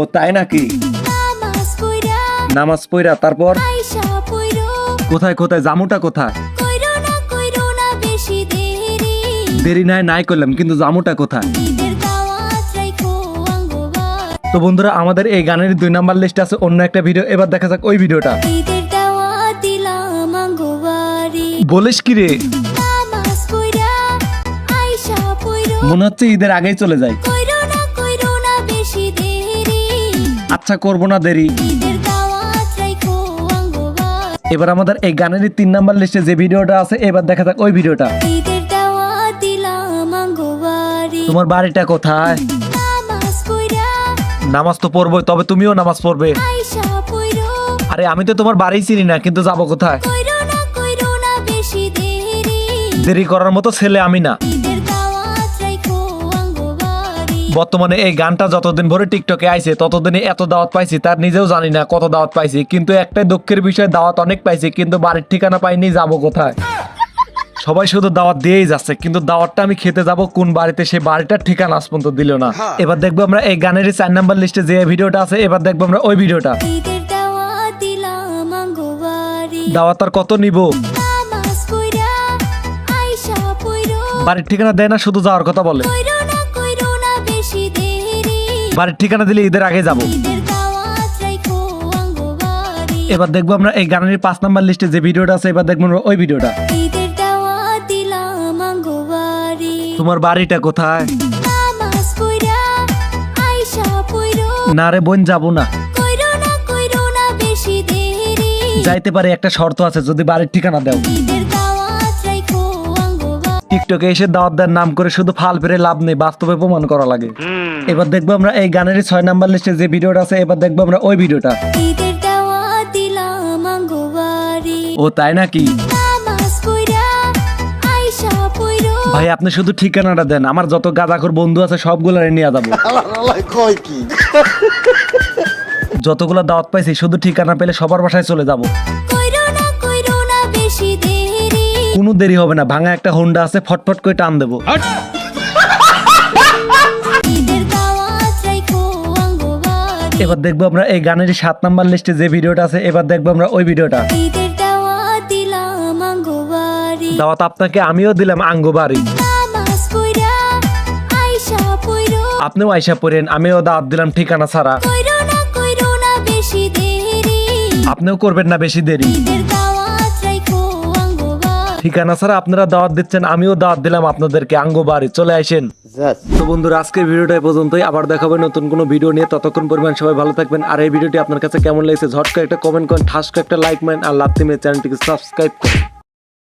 ও তাই নাকি? নামাজ পইরা তারপর? কোথায় কোথায় জামুটা কোথায়? দেরি। নাই নাই করলাম কিন্তু জামুটা কোথায়? তো বন্ধুরা আমাদের এই গানের দুই নাম্বার লিস্টে আছে অন্য একটা ভিডিও এবার দেখা যাক ওই ভিডিওটা বলিস কি রে? মনে হচ্ছে ঈদের আগেই চলে যায় আচ্ছা করব না দেরি। এবার আমাদের এই গানের তিন নাম্বার লিস্টে যে ভিডিওটা আছে এবার দেখা যাক ওই ভিডিওটা। তোমার বাড়িটা কোথায়? নামাজ তো পড়বোই তবে তুমিও নামাজ পড়বে। আরে আমি তো তোমার বাড়ি চিনি না কিন্তু যাব কোথায়? দেরি। করার মতো ছেলে আমি না। বর্তমানে এই গানটা যতদিন ভরে টিকটকে আইছে ততদিনই এত দাওয়াত পাইছি তার নিজেও জানি না কত দাওয়াত পাইছি। কিন্তু একটাই দুঃখের বিষয় দাওয়াত অনেক পাইছি কিন্তু বাড়ির ঠিকানা পাইনি যাব কোথায়? সবাই শুধু দাওয়াত দিয়েই যাচ্ছে কিন্তু দাওয়াতটা আমি খেতে যাব কোন বাড়িতে সে বাড়িটার ঠিকানা আজ পর্যন্ত দিল না। এবার দেখব আমরা এই গানের চার নাম্বার লিস্টে যে ভিডিওটা আছে এবার দেখব আমরা ওই ভিডিওটা। দাওয়াত আর কত নিব? বাড়ির ঠিকানা দেয় না শুধু যাওয়ার কথা বলে। বাড়ির ঠিকানা দিলে ঈদের আগে যাব। এবার দেখব আমরা এই গানের পাঁচ নাম্বার লিস্টে যে ভিডিওটা আছে এবার দেখব ওই ভিডিওটা। তোমার বাড়িটা কোথায়? না রে বোন যাব না। যাইতে পারে একটা শর্ত আছে যদি বাড়ির ঠিকানা দাও। টিকটকে এসে দাওয়াত দেওয়ার নাম করে শুধু ফাল ফেরে লাভ নেই বাস্তবে প্রমাণ করা লাগে। এবার দেখব আমরা এই গানের ছয় নাম্বার লিস্টে যে ভিডিওটা আছে এবার দেখব আমরা ওই ভিডিওটা। ও তাই নাকি? ভাই আপনি শুধু ঠিকানাটা দেন আমার যত গাঁদাখোর বন্ধু আছে সবগুলো নিয়ে যাব। যতগুলো দাওয়াত পাইছি শুধু ঠিকানা পেলে সবার বাসায় চলে যাব। কোনো দেরি হবে না। ভাঙা একটা হোন্ডা আছে ফটফট করে টান দেবো। আঙ্গবাড়ি এবার দেখব আমরা এই গানের সাত নাম্বার লিস্টে যে ভিডিওটা আছে এবার দেখব আমরা ওই ভিডিওটা। দাওয়াত আঙ্গবাড়ি আপনাকে আমিও দিলাম আঙ্গো বাড়ি নামাজ পইরা আইসা পইরো আপনিও আইসা পড়েন আমিও দাওয়াত দিলাম ঠিকানা ছাড়া। কইরো না কইরো না বেশি দেরি। আপনিও করবেন না বেশি দেরি। ঠিকানা ছাড়া আপনারা দাওয়াত দিচ্ছেন আমিও দাওয়াত দিলাম আপনাদেরকে। আঙ্গো বাড়ি চলে আসেন। তো বন্ধুরা আজকের ভিডিওটা পর্যন্তই। আবার দেখাবে নতুন কোনো ভিডিও নিয়ে। ততক্ষণ পরিমাণ সবাই ভালো থাকবেন। আর এই ভিডিওটি আপনার কাছে কেমন লেগেছে ঝটকা একটা কমেন্ট করেন ঠাসকা করে একটা লাইক মেন আর লাভ চ্যানেলটিকে সাবস্ক্রাইব করুন।